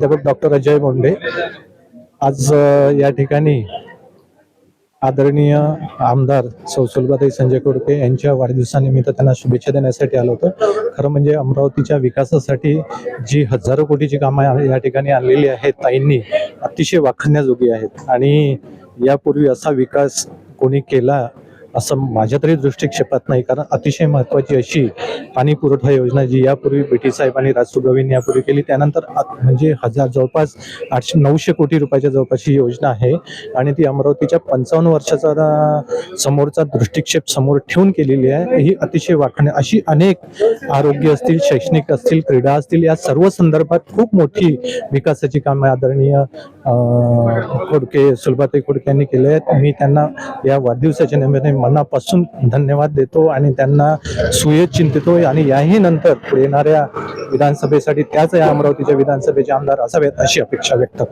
प्राध्यापक डॉक्टर अजय बोंडे. आज या ठिकाणी आदरणीय आमदार सौसुलबाई संजय कोडके यांच्या वाढदिवसानिमित्त त्यांना शुभेच्छा देण्यासाठी आलो होतो. खरं म्हणजे अमरावतीच्या विकासासाठी जी हजारो कोटीची कामं या- ठिकाणी आणलेली आहेत ताईंनी अतिशय वाखण्याजोगी आहेत. आणि यापूर्वी असा विकास कोणी केला असं माझ्या तरी दृष्टिक्षेपात नाही कारण अतिशय महत्त्वाची अशी पाणी पुरवठा योजना जी यापूर्वी बेटी साहेब आणि राजसुगवींनी यापूर्वी केली त्यानंतर म्हणजे हजार जवळपास आठशे नऊशे कोटी रुपयाच्या जवळपास ही योजना आहे. आणि ती अमरावतीच्या पंचावन्न वर्षाचा समोरचा दृष्टिक्षेप समोर ठेवून केलेली आहे. ही अतिशय वाखाणे अशी अनेक आरोग्य असतील शैक्षणिक असतील क्रीडा असतील या सर्व संदर्भात खूप मोठी विकासाची कामे आदरणीय खोडके सुलभाताई खोडके यांनी केले आहेत. मी त्यांना या वाढदिवसाच्या निमित्ताने मनापासून धन्यवाद देतो आणि त्यांना सुयश चिंतितो आणि याही नंतर पुढे येणाऱ्या विधानसभेसाठी त्याच या अमरावतीच्या विधानसभेचे आमदार असावेत अशी अपेक्षा व्यक्त